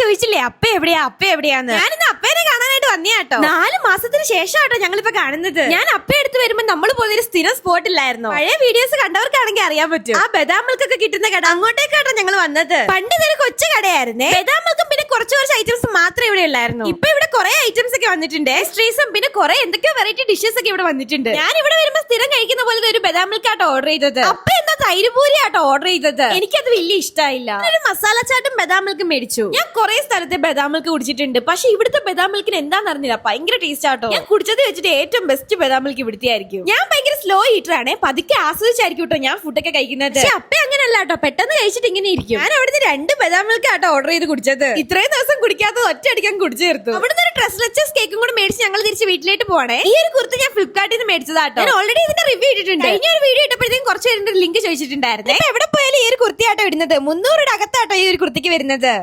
ചോദിച്ചില്ലേ അപ്പ എവിടെയാ? അപ്പ എവിടെയാന്ന്? ഞാനിന്ന് അപ്പേനെ കാണാനായിട്ട് വന്നേട്ടോ നാല് മാസത്തിന് ശേഷമാട്ടോ ഞങ്ങളിപ്പോ കാണുന്നത്. ഞാൻ അപ്പ എടുത്ത് വരുമ്പോ നമ്മൾ പോയൊരു സ്ഥിരം സ്പോട്ട് ഇല്ലായിരുന്നു പഴയ വീഡിയോസ് കണ്ടവർക്കാണെങ്കിൽ അറിയാൻ പറ്റും. ആ ബദാം മിൽക്കൊക്കെ കിട്ടുന്ന കട അങ്ങോട്ടേക്കാട്ടോ ഞങ്ങൾ വന്നത്. പണ്ട് ഇതൊരു കൊച്ചു കടയായിരുന്നേ. ബദാം മിൽക്കും പിന്നെ കുറച്ച് കുറച്ച് ഐറ്റംസ് മാത്രമേ ഇവിടെ ഉള്ളായിരുന്നു. ഇപ്പൊ ഇവിടെ കുറെ ഐറ്റംസ് ഒക്കെ വന്നിട്ടുണ്ട്. സ്ട്രീസും പിന്നെ കുറെ എന്തൊക്കെയോ വെറൈറ്റി ഡിഷസ് ഒക്കെ ഇവിടെ വന്നിട്ടുണ്ട്. ഞാൻ ഇവിടെ വരുമ്പോ സ്ഥിരം കഴിക്കുന്ന പോലെ ഒരു ബദാം മിൽക്ക് ആട്ടോ ഓർഡർ ചെയ്തത്. അപ്പൊ എന്താ തൈരുപൂരി ആട്ടോ ഓർഡർ ചെയ്തത്. എനിക്കത് വലിയ ഇഷ്ടമായില്ല ഒരു മസാല ചാട്ടും ബദാം മിൽക്ക് മേടിച്ചു. ഞാൻ കുറെ സ്ഥലത്തെ ബദാം മിൽക്ക് കുടിച്ചിട്ടുണ്ട്. പക്ഷെ ഇവിടുത്തെ ബദാം മിൽക്കിന് എന്താന്ന് അറിഞ്ഞില്ല. ഭയങ്കര ടേസ്റ്റ് ആട്ടോ. ഞാൻ കുടിച്ചത് വെച്ചിട്ട് ഏറ്റവും ബെസ്റ്റ് ബദാം മിൽക്ക് ഇവിടുത്തെ ആയിരിക്കും ഞാൻ ഭയങ്കര സ്ലോ ഈറ്റർ ആണ്. പതുക്കെ ആസ്വദിച്ചായിരിക്കും കേട്ടോ ഞാൻ ഫുഡൊക്കെ കഴിക്കുന്നത്. പക്ഷെ അപ്പ അങ്ങനല്ല കേട്ടോ. പെട്ടെന്ന് കഴിച്ചിട്ട് ഇങ്ങനെ ഇരിക്കും. ഞാൻ അവിടുന്ന് രണ്ട് ബദാം മിൽക്ക് ആട്ടോ ഓർഡർ ചെയ്ത് കുടിച്ചത്. ഇത്രയും ദിവസം കുടിക്കാത്തത് ഒറ്റ അടിക്കാൻ കുടിച്ചു തീർത്തു. അവിടുന്ന് ഒരു ഡ്രസ് ലെച്ചസ് കേക്കും കൂടെ മേടിച്ച് ഞങ്ങൾ തിരിച്ച് വീട്ടിലേക്ക് പോകണേ ഈ ഒരു കുർത്ത ഞാൻ ഫ്ലിപ്കാർട്ടിൽ നിന്ന് മേടിച്ചതാട്ടോ ഞാൻ ഓൾറെഡി ഇതിന്റെ റിവ്യൂ ഇട്ടിട്ടുണ്ട്. കഴിഞ്ഞ ഒരു വീഡിയോ ഇട്ടപ്പോഴത്തേക്കും കുറച്ച് പേരുടെ ലിങ്ക് ചോദിച്ചിട്ടുണ്ടായിരുന്നു. എവിടെ പോയാലും ഈ ഒരു കുർത്തിയാട്ടോ ഇടുന്നത്? മുന്നൂറിന്റെ അകത്താട്ടോ ഈ ഒരു കുർത്തിക്ക് വരുന്നത്.